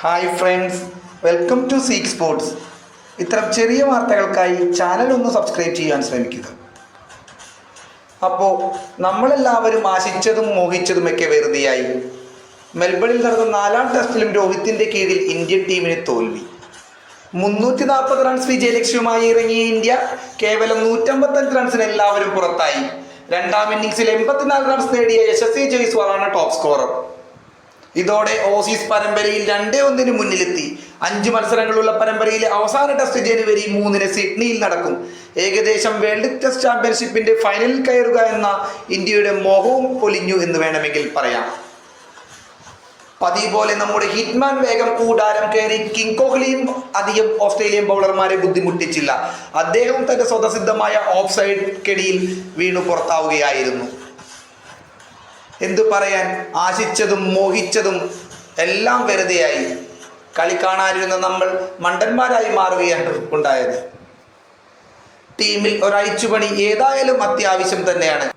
Hi friends welcome to seek sports ഇത്തരം ചെറിയ വാർത്തകൾക്കായി ചാനൽ ഒന്ന് സബ്സ്ക്രൈബ് ചെയ്യാൻ ശ്രമിക്കുക. അപ്പോൾ നമ്മളെല്ലാവരും ആശിച്ചതും മോഹിച്ചതുമൊക്കെ വെറുതെയായി. മെൽബണിൽ നടന്ന നാലാം ടെസ്റ്റിലും രോഹിത്തിന്റെ കീഴിൽ ഇന്ത്യൻ ടീമിന് തോൽവി. മുന്നൂറ്റി നാൽപ്പത് റൺസ് വിജയലക്ഷ്യവുമായി ഇറങ്ങിയ ഇന്ത്യ കേവലം നൂറ്റമ്പത്തഞ്ച് റൺസിന് എല്ലാവരും പുറത്തായി. രണ്ടാം ഇന്നിംഗ്സിൽ എൺപത്തിനാല് റൺസ് നേടിയ യശസ്വി ജയ്സ്വാളാണ് ടോപ്പ് സ്കോറർ ഇതോടെ ഓസീസ് പരമ്പരയിൽ രണ്ടേ ഒന്നിന് മുന്നിലെത്തി. അഞ്ച് മത്സരങ്ങളുള്ള പരമ്പരയിലെ അവസാന ടെസ്റ്റ് ജനുവരി മൂന്നിന് സിഡ്നിയിൽ നടക്കും. ഏകദേശം വേൾഡ് ടെസ്റ്റ് ചാമ്പ്യൻഷിപ്പിന്റെ ഫൈനലിൽ കയറുക എന്ന ഇന്ത്യയുടെ മോഹവും പൊലിഞ്ഞു എന്ന് വേണമെങ്കിൽ പറയാം. പതിവ് പോലെ നമ്മുടെ ഹിറ്റ്മാൻ വേഗം കൂടാരം കയറി കിങ് കോഹ്ലിയും അധികം ഓസ്ട്രേലിയൻ ബൗളർമാരെ ബുദ്ധിമുട്ടിച്ചില്ല. അദ്ദേഹം തന്റെ സ്വതസിദ്ധമായ ഓഫ് സൈഡ് കെടിയിൽ വീണു പുറത്താവുകയായിരുന്നു. എന്തു പറയാൻ? ആശിച്ചതും മോഹിച്ചതും എല്ലാം വെറുതെയായി. കളി കാണാനിരുന്ന നമ്മൾ മണ്ടന്മാരായി മാറുകയാണ് ഉണ്ടായത്. ടീമിൽ ഒരഴിച്ചുപണി ഏതായാലും അത്യാവശ്യം തന്നെയാണ്.